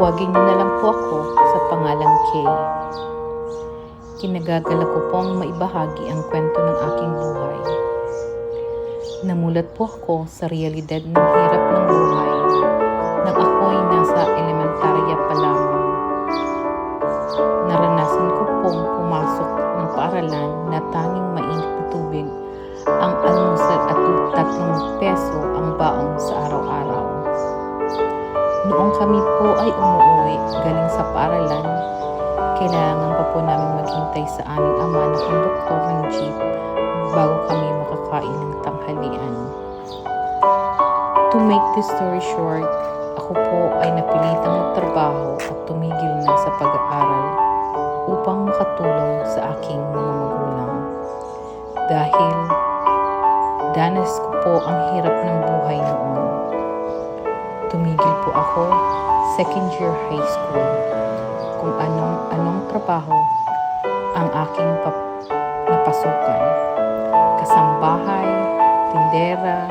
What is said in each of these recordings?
Tawagin niyo na lang po ako sa pangalang Kay. Kinagagala ko pong maibahagi ang kwento ng aking buhay. Namulat po ako sa realidad ng hirap ng buhay nang ako'y nasa elementarya pa lamang. Naranasan ko pong pumasok ng paaralan na tanging mainit na tubig ang almusal at tatlong peso ang baon sa araw-araw. Noong kami po ay umuwi galing sa paaralan, kailangan pa po namin maghintay sa aming ama na konduktor ng jeep bago kami makakain ng tanghalian. To make this story short, ako po ay napilitang magtrabaho at tumigil na sa pag-aaral upang makatulong sa aking mga magulang. Dahil danas ko po ang hirap ng buhay noon. Ako second year high school kung anong anong trabaho ang aking pap- napasukan. Kasambahay, tindera,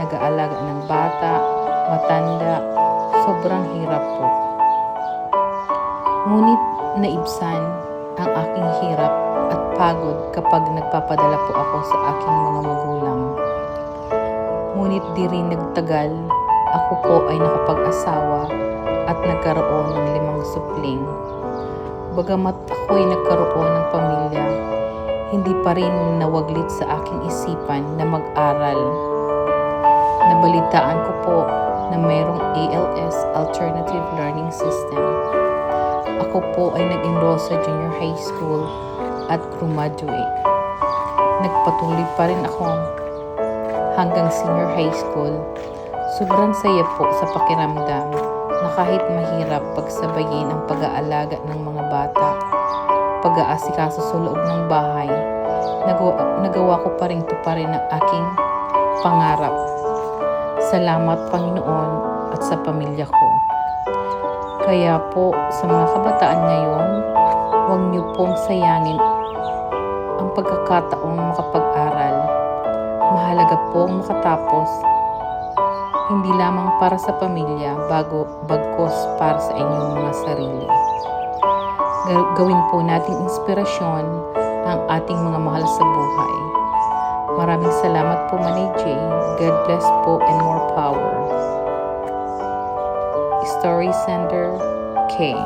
nag-aalaga ng bata, matanda, sobrang hirap po. Ngunit naibsan ang aking hirap at pagod kapag nagpapadala po ako sa aking mga magulang. Ngunit di rin nagtagal, ako po ay nakapag-asawa at nagkaroon ng limang supling. Bagamat ako'y nagkaroon ng pamilya, hindi pa rin nawaglit sa aking isipan na mag-aral. Nabalitaan ko po na mayroong ALS Alternative Learning System. Ako po ay nag-enroll sa junior high school at graduate. Nagpatuloy pa rin ako hanggang senior high school. Sobrang saya po sa pakiramdam na kahit mahirap pagsabayin ang pag-aalaga ng mga bata, pag-aasikaso sa loob ng bahay, nagawa, nagawa ko pa rin tuparin ang aking pangarap. Salamat Panginoon at sa pamilya ko. Kaya po sa mga kabataan ngayon, huwag niyo pong sayangin ang pagkakataong makapag-aral. Mahalaga pong makatapos hindi lamang para sa pamilya, bago bagkos para sa inyong mga sarili. Ga- Gawin po nating inspirasyon ang ating mga mahal sa buhay. Maraming salamat po Manay J. God bless po and more power. Story Sender K.